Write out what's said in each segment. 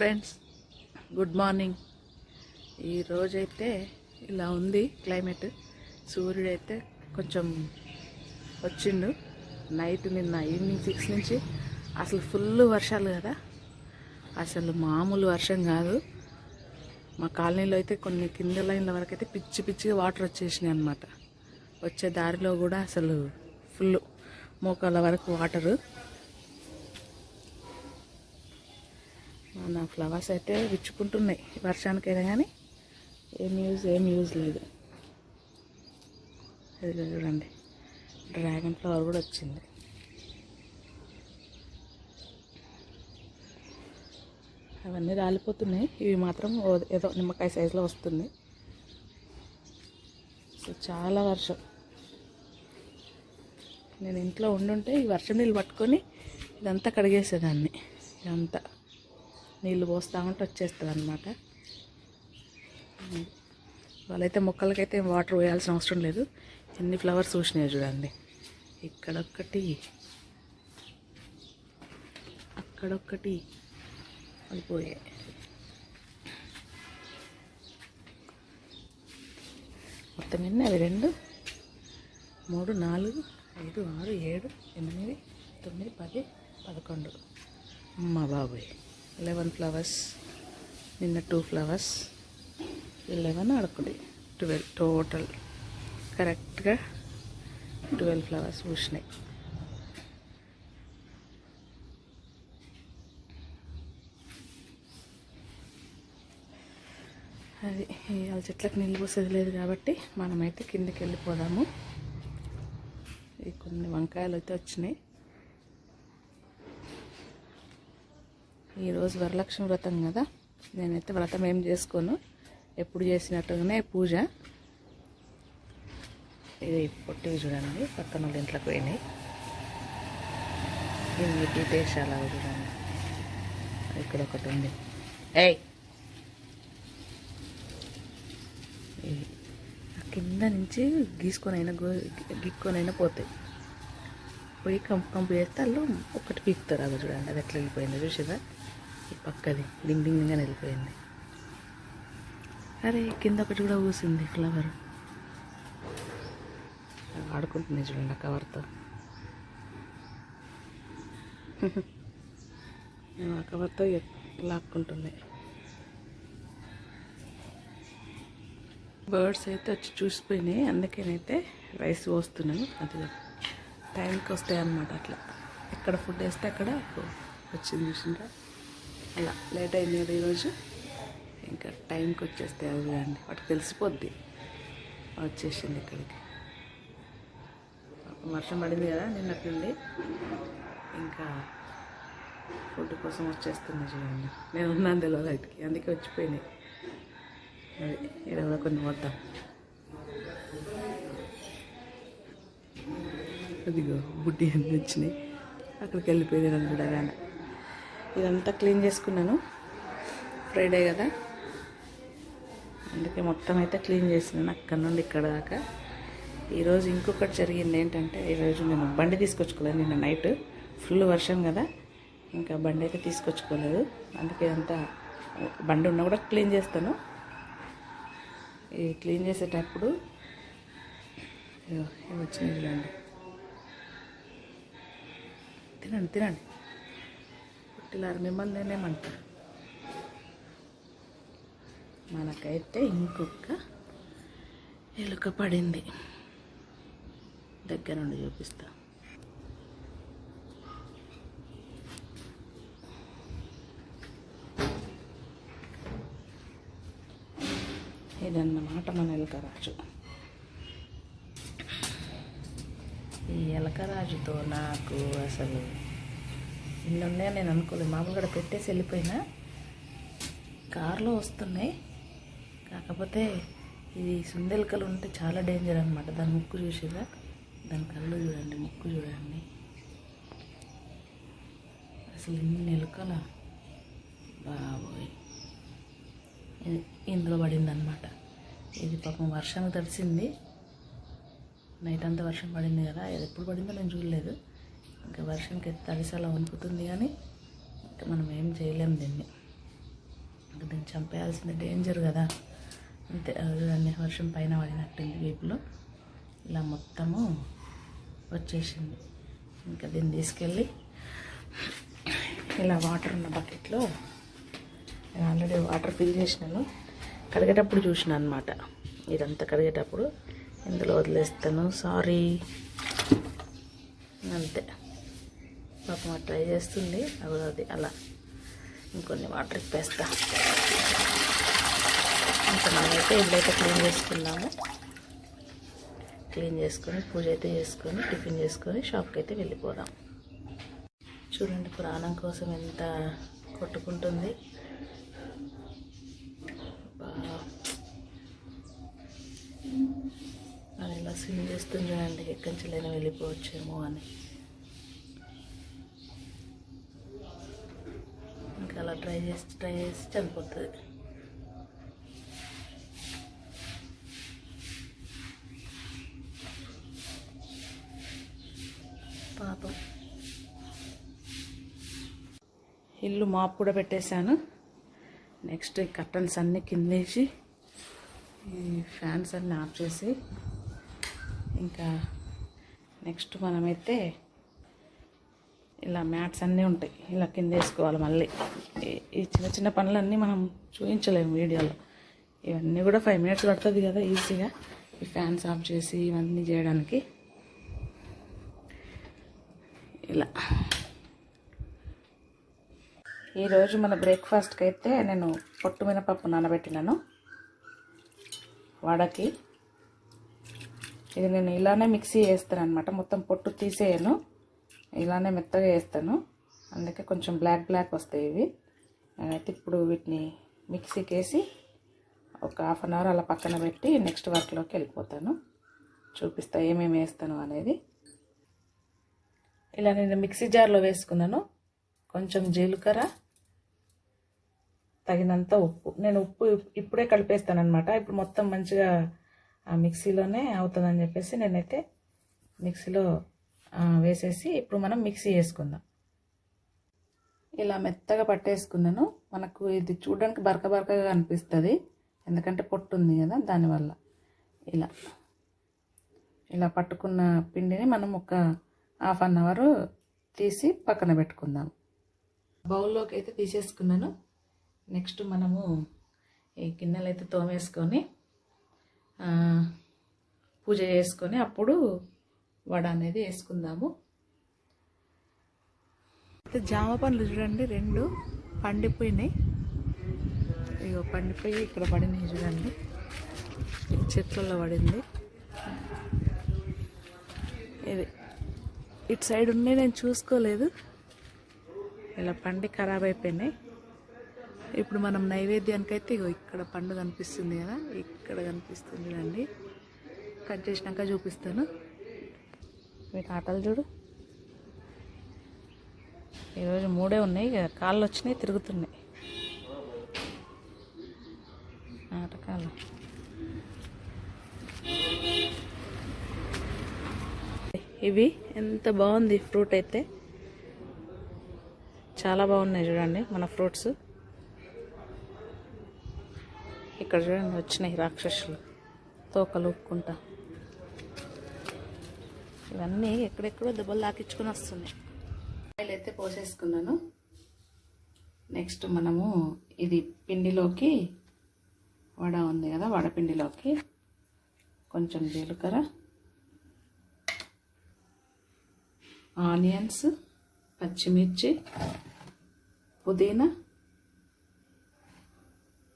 Friends. Good morning. ఈ రోజైతే ఇలా ఉంది క్లైమేట్. సూర్యుడు అయితే కొంచెం వచ్చిండు. నైట్ నిన్న ఈవినింగ్ సిక్స్ నుంచి అసలు ఫుల్ వర్షాలు కదా. అసలు మామూలు వర్షం కాదు. మా కాలనీలో అయితే కొన్ని కింద లైన్ల వరకు అయితే పిచ్చి పిచ్చిగా వాటర్ వచ్చేసినాయి అనమాట వచ్చే దారిలో కూడా అసలు ఫుల్ మోకాల వరకు వాటరు. మన ఫ్లవర్స్ అయితే విచ్చుకుంటున్నాయి. వర్షానికైనా కానీ ఏం యూజ్ ఏం యూజ్ లేదు. ఇది చూడండి. డ్రాగన్ ఫ్లవర్ కూడా వచ్చింది. అవన్నీ రాలిపోతున్నాయి. ఇవి మాత్రం ఏదో నిమ్మకాయ సైజులో వస్తుంది. సో చాలా వర్షం. నేను ఇంట్లో ఉండుంటే ఈ వర్షం నీళ్ళు పట్టుకొని ఇదంతా కడిగేసేదాన్ని. ఇదంతా. నీళ్ళు పోస్తూ ఉంటే వచ్చేస్తుంది అనమాట వాళ్ళైతే మొక్కలకైతే వాటర్ పోయాల్సిన అవసరం లేదు. ఎన్ని ఫ్లవర్స్ చూసినాయి చూడండి. ఇక్కడొక్కటి అక్కడొక్కటి అయిపోయాయి మొత్తం ఎన్ని? అవి రెండు మూడు నాలుగు ఐదు ఆరు ఏడు ఎనిమిది తొమ్మిది పది పదకొండు. అమ్మ బాబోయ్. లెవెన్ ఫ్లవర్స్ నిన్న టూ ఫ్లవర్స్ లెవెన్ అడొకటి ట్వెల్వ్ టోటల్ కరెక్ట్గా ట్వెల్వ్ ఫ్లవర్స్ పూసినాయి. అది ఇవాళ చెట్లకు నీళ్ళు పోసేది లేదు కాబట్టి మనమైతే కిందకి వెళ్ళిపోదాము. ఈ కొన్ని వంకాయలు అయితే వచ్చినాయి. ఈరోజు వరలక్ష్మి వ్రతం కదా? నేనైతే వ్రతం ఏం చేసుకోను. ఎప్పుడు చేసినట్టుగానే పూజ. ఇది పొట్టివి చూడండి పక్కన వాళ్ళ ఇంట్లోకి పోయినాయి. ఇవి డీటేషాలు అవి చూడండి. ఇక్కడ ఒకటి ఉంది. ఏయ్! కింద నుంచి గీసుకొనైనా గో గిక్కొనైనా పోతాయి. పోయి కంపు కంపు చేస్తే వాళ్ళు ఒకటి పీకుతారు అది చూడండి అది ఎట్లా వెళ్ళిపోయింది చూసేదా ఈ పక్కది. డింగ్ డింగ్ డింగ్ అని వెళ్ళిపోయింది అరే కింద ఒకటి కూడా ఊసింది ఫ్లవర్. ఆడుకుంటుంది చూడండి ఆ కవర్తో. ఆ కవర్తో లాక్కుంటుంది. బర్డ్స్ అయితే వచ్చి చూసిపోయినాయి. అందుకేనైతే రైస్ పోస్తున్నాను. అది టైంకి వస్తాయి అన్నమాట అట్లా. ఎక్కడ ఫుడ్ వేస్తే అక్కడ వచ్చింది చూసిండ్రా. అలా లేట్ అయింది కదా ఈరోజు. ఇంకా టైంకి వచ్చేస్తే అది చూడండి వాటికి తెలిసిపోద్ది. వచ్చేసింది ఇక్కడికి. వర్షం పడింది కదా నిన్నటి ఇంకా ఫుడ్ కోసం వచ్చేస్తుంది చూడండి. నేను ఉన్నాను తెలియదు వాటికి అందుకే వచ్చిపోయినాయి. అది ఇక్కడ కూడా కొన్ని వద్దాం అదిగో బుడ్డి అన్నీ వచ్చినాయి. అక్కడికి వెళ్ళిపోయింది నన్ను కానీ ఇదంతా క్లీన్ చేసుకున్నాను. ఫ్రైడే కదా. అందుకే మొత్తం అయితే క్లీన్ చేసినాను అక్కడ నుండి ఇక్కడ దాకా. ఈరోజు ఇంకొకటి జరిగింది ఏంటంటే ఈరోజు నేను బండి తీసుకొచ్చుకోలేదు. నిన్న నైట్ ఫుల్ వర్షం కదా. ఇంకా బండి అయితే తీసుకొచ్చుకోలేదు. అందుకే అంతా బండి ఉన్నా కూడా క్లీన్ చేస్తాను. ఈ క్లీన్ చేసేటప్పుడు ఇవి వచ్చినాయి తినండి తినండి. పెట్టలేరు మిమ్మల్ని నేనేమంటా మనకైతే ఇంకొక ఎలుక పడింది. దగ్గర నుండి చూపిస్తా ఇదన్నమాట మన ఎలకరాజు ఈ ఎలకరాజుతో నాకు అసలు ఇన్ని ఉన్నాయని నేను అనుకోలేదు. మామూలుగా పెట్టేసి వెళ్ళిపోయినా. కారులో వస్తున్నాయి. కాకపోతే ఇది సుందెలకలు ఉంటే చాలా డేంజర్ అనమాట దాని ముక్కు చూసేదా? దాని కళ్ళు చూడండి ముక్కు చూడండి. అసలు ఇన్ని ఎలుకల బాబోయ్. ఇందులో పడిందనమాట ఇది పాపం వర్షం తడిసింది. నైట్ అంతా వర్షం పడింది కదా. అది ఎప్పుడు పడిందో నేను చూడలేదు. ఇంకా వర్షంకి తడిసలా ఉంపుతుంది వణుకుతుంది కానీ ఇంకా మనం ఏం చేయలేం దీన్ని. దీన్ని చంపేయాల్సింది డేంజర్ కదా. అంతే అన్ని వర్షం పైన పడినట్టుంది వీపులో. ఇలా మొత్తము వచ్చేసింది. ఇంకా దీన్ని తీసుకెళ్ళి ఇలా వాటర్ ఉన్న బకెట్లో నేను ఆల్రెడీ వాటర్ ఫిల్ చేసినాను. కడిగేటప్పుడు చూసిన అనమాట ఇదంతా కడిగేటప్పుడు ఇందులో వదిలేస్తాను. సారీ అంతే. పాపం ట్రై చేస్తుంది. అది అది అలా. ఇంకొన్ని వాటర్ ఇప్పేస్తా. ఇంకా మనమైతే ఇప్పుడైతే క్లీన్ చేసుకుందాము. క్లీన్ చేసుకొని పూజ అయితే చేసుకొని టిఫిన్ చేసుకొని షాప్కి అయితే వెళ్ళిపోదాం. చూడండి పురాణం కోసం ఎంత కొట్టుకుంటుంది. అది ఇలా స్విమ్ చేస్తుంది చూడండి. ఎక్కడి నుంచి లేని వెళ్ళిపోవచ్చేమో అని. ట్రై చేసి ట్రై చేసి చనిపోతుంది పాపం ఇల్లు మాపు కూడా పెట్టేశాను. నెక్స్ట్ ఈ కర్టన్స్ అన్నీ కిందేసి ఈ ఫ్యాన్స్ అన్నీ ఆఫ్ చేసి ఇంకా నెక్స్ట్ మనమైతే ఇలా మ్యాట్స్ అన్నీ ఉంటాయి. ఇలా కింద వేసుకోవాలి మళ్ళీ. ఈ- చిన్న చిన్న పనులన్నీ మనం చూపించలేము వీడియోలో. ఇవన్నీ కూడా ఫైవ్ మినిట్స్ పడుతుంది కదా ఈజీగా. ఈ ఫ్యాన్స్ ఆఫ్ చేసి ఇవన్నీ చేయడానికి. ఇలా. ఈరోజు మన బ్రేక్ఫాస్ట్కి అయితే నేను పొట్టు మినపప్పు నానబెట్టినాను. వడకి. ఇది నేను ఇలానే మిక్సీ చేస్తాను అనమాట మొత్తం పొట్టు తీసేయను. ఇలానే మెత్తగా వేస్తాను అందుకే కొంచెం బ్లాక్ బ్లాక్ వస్తాయి ఇవి. నేనైతే ఇప్పుడు వీటిని మిక్సీకి వేసి ఒక హాఫ్ అన్ అవర్ అలా పక్కన పెట్టి నెక్స్ట్ వర్క్లోకి వెళ్ళిపోతాను. చూపిస్తా ఏమేమి వేస్తాను అనేది. ఇలా నేను మిక్సీ జార్లో వేసుకున్నాను. కొంచెం జీలకర్ర తగినంత ఉప్పు. నేను ఉప్పు ఇప్పుడే కలిపేస్తాను అనమాట ఇప్పుడు మొత్తం మంచిగా ఆ మిక్సీలోనే అవుతుందని చెప్పేసి నేనైతే మిక్సీలో వేసేసి ఇప్పుడు మనం మిక్సీ వేసుకుందాం ఇలా మెత్తగా పట్టేసుకున్నాను. మనకు ఇది చూడడానికి బరక బరకగా అనిపిస్తుంది. ఎందుకంటే పొట్టు ఉంది కదా దానివల్ల. ఇలా. ఇలా పట్టుకున్న పిండిని మనం ఒక హాఫ్ అన్ అవర్ తీసి పక్కన పెట్టుకుందాం. బౌల్లోకి అయితే తీసేసుకున్నాను. నెక్స్ట్ మనము ఈ గిన్నెలు అయితే తోమేసుకొని పూజ చేసుకొని అప్పుడు వడ అనేది వేసుకుందాము. అయితే జామ పండ్లు చూడండి రెండు పండిపోయినాయి. ఇగో పండిపోయి ఇక్కడ పడినాయి చూడండి. చెట్లలో పడింది. ఇది ఇటు సైడ్ ఉన్నాయి నేను చూసుకోలేదు. ఇలా పండి ఖరాబ్ అయిపోయినాయి. ఇప్పుడు మనం నైవేద్యానికి అయితే ఇగో ఇక్కడ పండు కనిపిస్తుంది కదా ఇక్కడ కనిపిస్తుంది చూడండి. కట్ చేసినాక చూపిస్తాను. మీ ఆటలు చూడు. ఈరోజు మూడే ఉన్నాయి ఇక కాళ్ళు వచ్చినాయి తిరుగుతున్నాయి. ఆటకాలు ఇవి ఎంత బాగుంది ఫ్రూట్ అయితే. చాలా బాగున్నాయి చూడండి మన ఫ్రూట్స్. ఇక్కడ చూడండి వచ్చినాయి రాక్షసులు. తోకలు ఉక్కుంటా. ఇవన్నీ ఎక్కడెక్కడో దెబ్బలు తాకించుకొని వస్తున్నాయి. ఆయిల్ అయితే పోసేసుకున్నాను. నెక్స్ట్ మనము ఇది పిండిలోకి వడ ఉంది కదా వడపిండిలోకి కొంచెం జీలకర్ర ఆనియన్స్ పచ్చిమిర్చి పుదీనా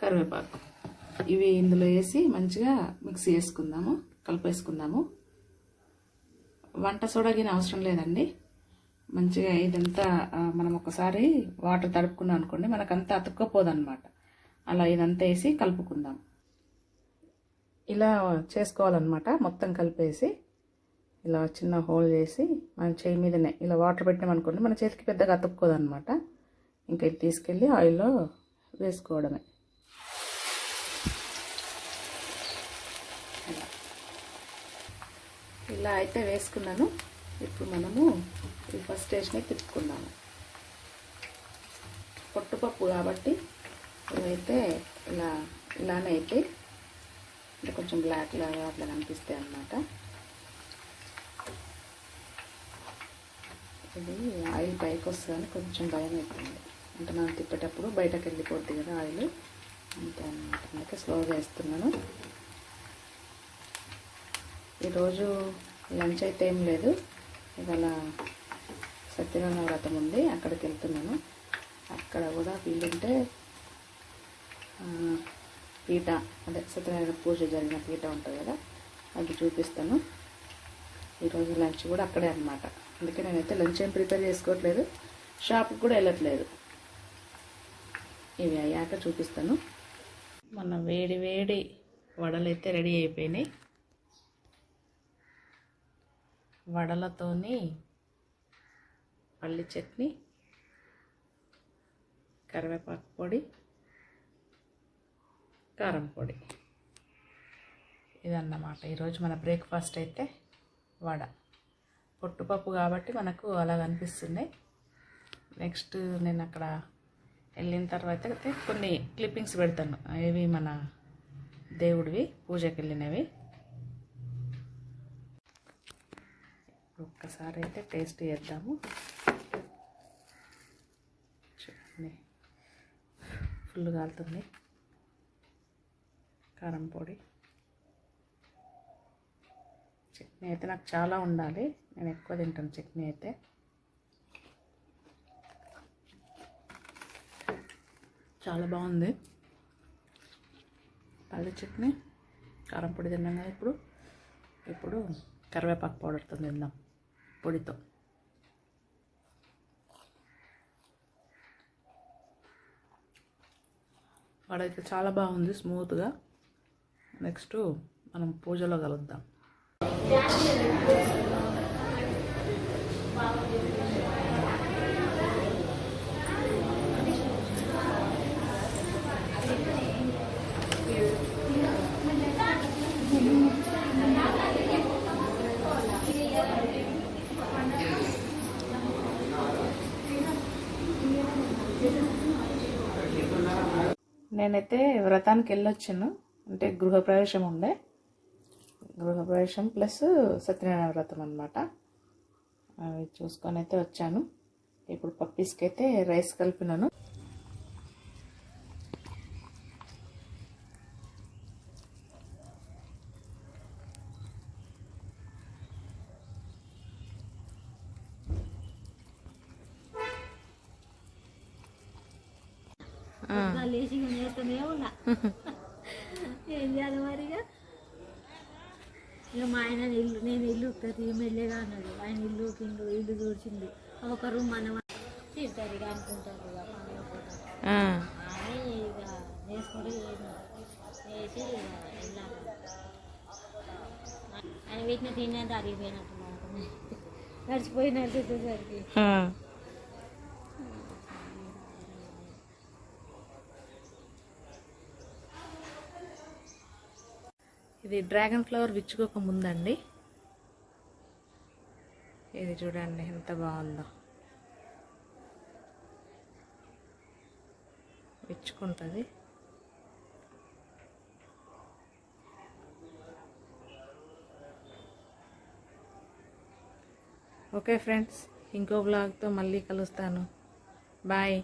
కరివేపాకు. ఇవి ఇందులో వేసి మంచిగా మిక్స్ వేసుకుందాము కలిపేసుకుందాము. వంట సోడాగిన అవసరం లేదండి. మంచిగా ఇదంతా మనం ఒకసారి వాటర్ తడుపుకున్నాం అనుకోండి మనకంతా అతుక్కపోదన్నమాట అలా ఇదంతా వేసి కలుపుకుందాం. ఇలా చేసుకోవాలన్నమాట మొత్తం కలిపేసి. ఇలా చిన్న హోల్ చేసి మన చేయి మీదనే ఇలా వాటర్ పెట్టామనుకోండి మన చేతికి పెద్దగా అతుక్కోదన్నమాట ఇంకా ఇది తీసుకెళ్ళి ఆయిల్లో వేసుకోవడమే. ఇలా అయితే వేసుకున్నాను. ఇప్పుడు మనము ఈ ఫస్ట్ స్టేజ్ని తిప్పుకుందాము. పొట్టుపప్పు కాబట్టి ఇవైతే ఇలా ఇలానే అయితే అంటే కొంచెం బ్లాక్ లాగా అట్లా కనిపిస్తాయి అన్నమాట. ఇది ఆయిల్ పైకి వస్తుందని కొంచెం భయం అవుతుంది. అంటే మనం తిప్పేటప్పుడు బయటకు వెళ్ళిపోద్ది కదా ఆయిల్. అంతే అన్నమాట. అందుకే స్లోగా వేస్తున్నాను. ఈరోజు లంచ్ అయితే ఏం లేదు. ఇవాళ సత్యనారాయణ వ్రతం ఉంది అక్కడికి వెళ్తున్నాను. అక్కడ కూడా వీలుంటే పీట అదే సత్యనారాయణ పూజ జరిగిన పీట ఉంటుంది కదా అది చూపిస్తాను. ఈరోజు లంచ్ కూడా అక్కడే అనమాట అందుకే నేనైతే లంచ్ ఏం ప్రిపేర్ చేసుకోవట్లేదు షాప్కి కూడా వెళ్ళట్లేదు. ఇవి అయ్యాక చూపిస్తాను. మన వేడి వేడి వడలు అయితే రెడీ అయిపోయినాయి. వడలతోని పల్లి చట్నీ కరివేపాకు పొడి కారం పొడి. ఇదన్నమాట. ఈరోజు మన బ్రేక్ఫాస్ట్ అయితే వడ. పొట్టుపప్పు కాబట్టి మనకు అలా కనిపిస్తున్నాయి నెక్స్ట్ నేను అక్కడ వెళ్ళిన తర్వాత అయితే కొన్ని క్లిప్పింగ్స్ పెడతాను. ఇవి మన దేవుడివి పూజకి వెళ్ళినవి ఒక్కసారి అయితే టేస్ట్ చేద్దాము. చూడండి. ఫుల్ కాలుతుంది. కారం పొడి. చట్నీ అయితే నాకు చాలా ఉండాలి. నేను ఎక్కువ తింటాను చట్నీ అయితే. చాలా బాగుంది. పల్లి చట్నీ కారం పొడి తిన్నాం కదా ఇప్పుడు. ఇప్పుడు కరివేపాకు పౌడర్తో తిందాం. పొడితో వాడైతే చాలా బాగుంది స్మూత్గా. నెక్స్ట్ మనం పూజలో కలుద్దాం. నేనైతే వ్రతానికి వెళ్ళొచ్చాను. అంటే గృహప్రవేశం ఉండే. గృహప్రవేశం ప్లస్ సత్యనారాయణ వ్రతం అనమాట అవి చూసుకొని అయితే వచ్చాను. ఇప్పుడు పప్పీస్కి అయితే రైస్ కలిపినాను లేచి నేస్తూనే ఉన్నా ఏం చేయాలి మరి ఇక ఇక మా ఆయన ఇల్లు నేను ఇల్లు ఉత్తది మెల్లగా అన్నాడు. ఆయన ఇల్లు కిండు ఇల్లు చూసింది ఒక రూమ్ మనం తింటారు ఇక అనుకుంటారు ఇక అని ఇక నేసుకుంటే వేసి ఇక వెళ్ళాను ఆయన పెట్టిన తినేది అరిగిపోయినట్టు నాకు నడిచిపోయి నడిచేసరికి ఇది డ్రాగన్ ఫ్లవర్ విచ్చుకోక ముందండి. ఇది చూడండి ఎంత బాగుందో. విచ్చుకుంటుంది ఓకే ఫ్రెండ్స్ ఇంకో బ్లాగ్తో మళ్ళీ కలుస్తాను. బాయ్.